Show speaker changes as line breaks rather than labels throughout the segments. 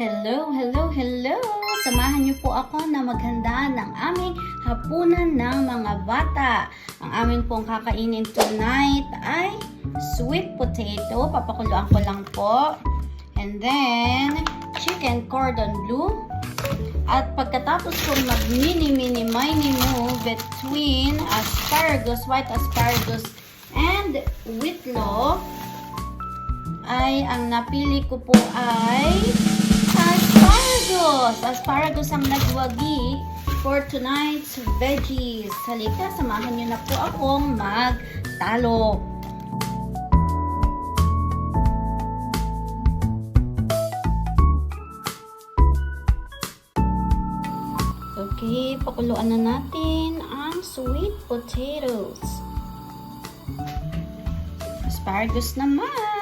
Hello, hello, hello! Samahan niyo po ako na maghanda ng aming hapunan ng mga bata. Ang amin pong kakainin tonight ay sweet potato. Papakuluan ko lang po. And then, chicken cordon bleu. At pagkatapos kong mag-mini-mini mini move between asparagus, white asparagus, and whitloaf, ay ang napili ko po ay asparagus. Asparagus ang nagwagi for tonight's veggies. Halika, samahan niyo na po akong magtalo. Okay, pakuluan na natin ang sweet potatoes. Asparagus naman.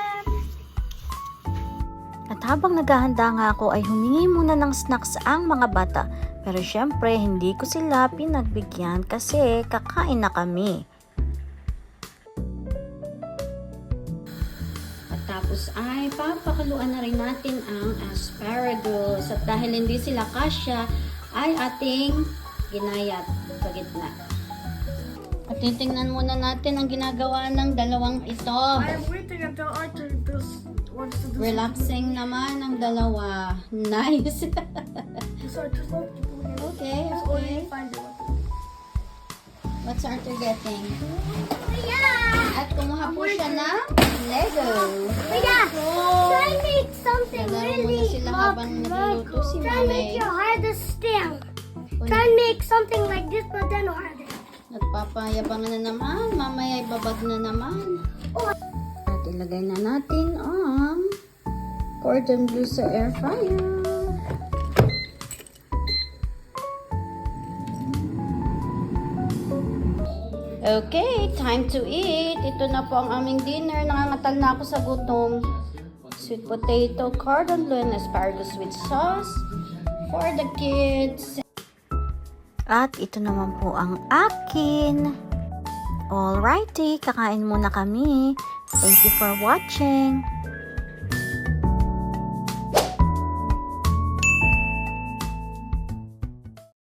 At habang naghahanda nga ako ay humingi muna ng snacks ang mga bata. Pero syempre hindi ko sila pinagbigyan kasi kakain na kami.
At tapos ay papakaluan na rin natin ang asparagus. At dahil hindi sila kasya, ay ating ginayat sa gitna. At titingnan muna natin ang ginagawa ng dalawang ito.
I'm waiting until Arthur
Relaxing naman ang dalawa. Nice. okay,
Just
okay. What's Arthur getting?
Yeah!
At kumuha po siya ng Lego.
Yeah! Try make something really
sila habang nagluluto si
Try make your hardest stem.
Uy,
Try make something like this but then harder.
Nagpapayabangan na naman. Mamaya ibabag na naman.
Oh.
At ilagay na natin ang cordon bleu sa air fryer. Okay, time to eat. Ito na po ang aming dinner. Nangangatal na ako sa gutom. Sweet potato, cordon bleu, and asparagus with sauce for the kids.
At ito naman po ang akin. Alrighty, kakain muna kami. Thank you for watching.